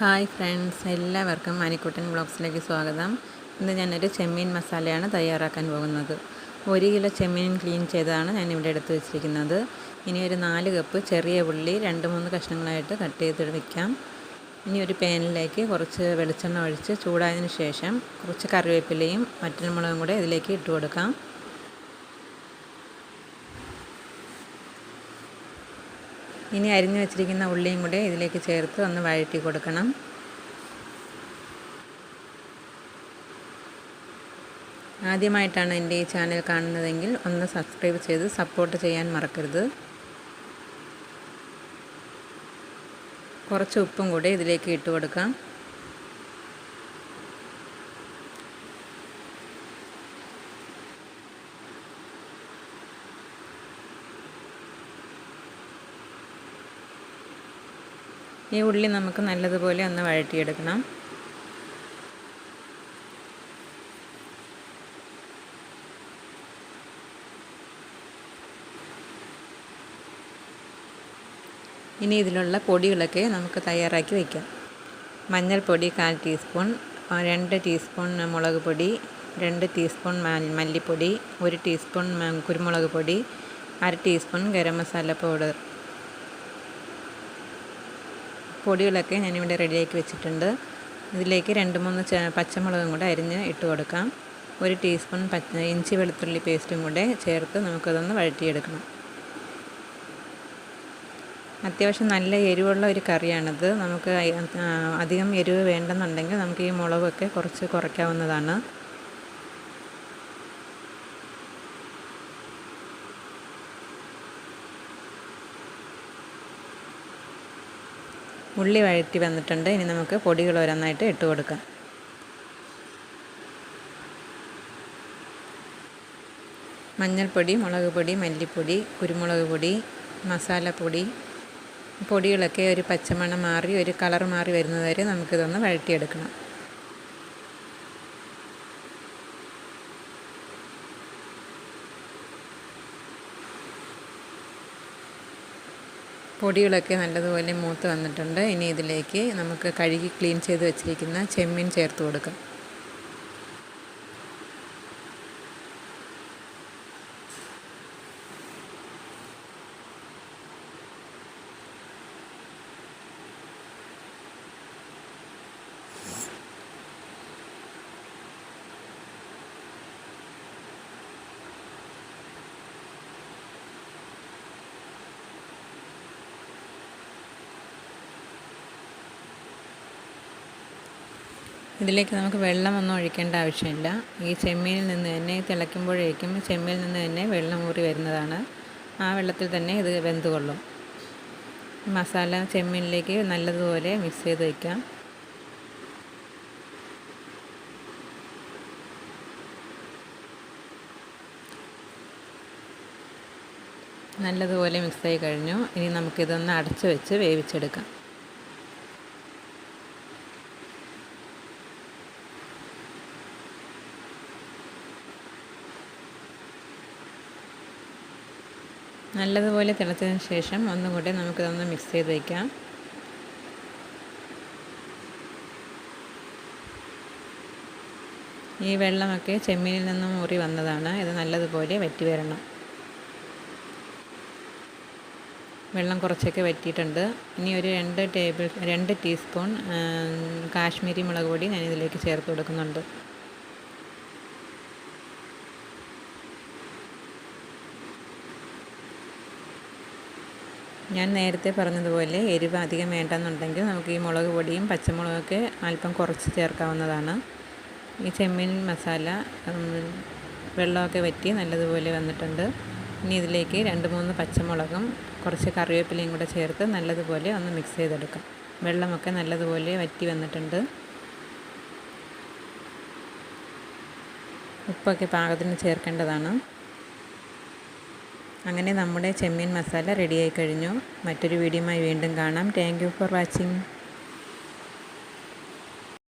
Hi friends എല്ലാവർക്കും മണിക്കുട്ടൻ ബ്ലോഗ്സിലേക്ക് സ്വാഗതം. ഇന്ന് ഞാനൊരു ചെമ്മീൻ മസാലയാണ് തയ്യാറാക്കാൻ പോകുന്നത്. ഒരു കിലോ ചെമ്മീൻ ക്ലീൻ ചെയ്തതാണ് ഇവിടെ എടുത്ത് വെച്ചിരിക്കുന്നത്. ഇനി ഒരു നാല് കപ്പ് ചെറിയ ഉള്ളി രണ്ട് മൂന്ന് കഷ്ണങ്ങളായിട്ട് കട്ട് ചെയ്ത് വയ്ക്കാം ഇനി ഒരു പാനിലേക്ക് കുറച്ച് വെളിച്ചെണ്ണ ഒഴിച്ച് ചൂടായതിനു ശേഷം കുറച്ച് കറിവേപ്പിലയും മറ്റൻമുളകും കൂടെ ഇതിലേക്ക് ഇട്ട് കൊടുക്കാം. ഇനി അരിഞ്ഞു വെച്ചിരിക്കുന്ന ഉള്ളിയും കൂടെ ഇതിലേക്ക് ചേർത്ത് ഒന്ന് വഴറ്റി കൊടുക്കണം. ആദ്യമായിട്ടാണ് എന്റെ ഈ ചാനൽ കാണുന്നതെങ്കിൽ ഒന്ന് സബ്സ്ക്രൈബ് ചെയ്ത് സപ്പോർട്ട് ചെയ്യാൻ മറക്കരുത്. കുറച്ച് ഉപ്പും കൂടെ ഇതിലേക്ക് ഇട്ട് കൊടുക്കാം. ഈ ഉള്ളി നമുക്ക് നല്ലതുപോലെ ഒന്ന് വഴറ്റിയെടുക്കണം. ഇനി ഇതിലുള്ള പൊടികളൊക്കെ നമുക്ക് തയ്യാറാക്കി വയ്ക്കാം. മഞ്ഞൾപ്പൊടി കാൽ ടീസ്പൂൺ രണ്ട് ടീസ്പൂൺ മുളക് പൊടി രണ്ട് ടീസ്പൂൺ മല്ലിപ്പൊടി ഒരു ടീസ്പൂൺ കുരുമുളക് പൊടി അര ടീസ്പൂൺ ഗരം മസാല പൗഡർ. പൊടികളൊക്കെ ഞാനിവിടെ റെഡിയാക്കി വെച്ചിട്ടുണ്ട്. ഇതിലേക്ക് രണ്ട് മൂന്ന് പച്ചമുളകും കൂടെ അരിഞ്ഞ് ഇട്ട് കൊടുക്കാം. ഒരു ടീസ്പൂൺ പച്ച ഇഞ്ചി വെളുത്തുള്ളി പേസ്റ്റും കൂടെ ചേർത്ത് നമുക്കതൊന്ന് വഴറ്റിയെടുക്കണം. അത്യാവശ്യം നല്ല എരിവുള്ള ഒരു കറിയാണിത്. നമുക്ക് അധികം എരിവ് വേണ്ടെന്നുണ്ടെങ്കിൽ നമുക്ക് ഈ മുളകൊക്കെ കുറച്ച് കുറയ്ക്കാവുന്നതാണ്. ഉള്ളി വഴറ്റി വന്നിട്ടുണ്ട്. ഇനി നമുക്ക് പൊടികൾ ഓരോന്നായിട്ട് ഇട്ട് കൊടുക്കാം. മഞ്ഞൾപ്പൊടി മുളക് പൊടി മല്ലിപ്പൊടി കുരുമുളക് പൊടി മസാലപ്പൊടി പൊടികളൊക്കെ ഒരു പച്ചമണം മാറി ഒരു കളർ മാറി വരുന്നതുവരെ നമുക്കിതൊന്ന് വഴറ്റിയെടുക്കണം. പൊടികളൊക്കെ നല്ലതുപോലെ മൂത്ത് വന്നിട്ടുണ്ട്. ഇനി ഇതിലേക്ക് നമുക്ക് കഴുകി ക്ലീൻ ചെയ്ത് വെച്ചിരിക്കുന്ന ചെമ്മീൻ ചേർത്ത് കൊടുക്കാം. ഇതിലേക്ക് നമുക്ക് വെള്ളമൊന്നും ഒഴിക്കേണ്ട ആവശ്യമില്ല. ഈ ചെമ്മീനിൽ നിന്ന് തന്നെ തിളയ്ക്കുമ്പോഴേക്കും ചെമ്മീൽ നിന്ന് തന്നെ വെള്ളം ഊറി വരുന്നതാണ്. ആ വെള്ളത്തിൽ തന്നെ ഇത് വെന്തുകൊള്ളും. മസാല ചെമ്മീനിലേക്ക് നല്ലതുപോലെ മിക്സ് ചെയ്ത് വയ്ക്കാം. നല്ലതുപോലെ മിക്സായി കഴിഞ്ഞു. ഇനി നമുക്കിതൊന്ന് അടച്ചു വെച്ച് വേവിച്ചെടുക്കാം. നല്ലതുപോലെ തിളച്ചതിന് ശേഷം ഒന്നും കൂടി നമുക്കിതൊന്ന് മിക്സ് ചെയ്ത് വയ്ക്കാം ഈ വെള്ളമൊക്കെ ചെമ്മീനിൽ നിന്നും മുറി വന്നതാണ്. ഇത് നല്ലതുപോലെ വറ്റി വരണം. വെള്ളം കുറച്ചൊക്കെ വറ്റിയിട്ടുണ്ട്. ഇനി ഒരു രണ്ട് ടേബിൾ രണ്ട് ടീസ്പൂൺ കാശ്മീരി മുളക് പൊടി ഞാനിതിലേക്ക് ചേർത്ത് കൊടുക്കുന്നുണ്ട്. ഞാൻ നേരത്തെ പറഞ്ഞതുപോലെ എരിവ് അധികം വേണ്ടെന്നുണ്ടെങ്കിൽ നമുക്ക് ഈ മുളക് പൊടിയും പച്ചമുളകൊക്കെ അല്പം കുറച്ച് ചേർക്കാവുന്നതാണ്. ഈ ചെമ്മീൻ മസാല വെള്ളമൊക്കെ വറ്റി നല്ലതുപോലെ വന്നിട്ടുണ്ട്. ഇനി ഇതിലേക്ക് രണ്ട് മൂന്ന് പച്ചമുളകും കുറച്ച് കറിവേപ്പിലയും കൂടെ ചേർത്ത് നല്ലതുപോലെ ഒന്ന് മിക്സ് ചെയ്തെടുക്കാം. വെള്ളമൊക്കെ നല്ലതുപോലെ വറ്റി വന്നിട്ടുണ്ട്. ഉപ്പൊക്കെ പാകത്തിന് ചേർക്കേണ്ടതാണ്. അങ്ങനെ നമ്മുടെ ചെമ്മീൻ മസാല റെഡിയായി കഴിഞ്ഞു. മറ്റൊരു വീഡിയോയുമായി വീണ്ടും കാണാം. Thank for watching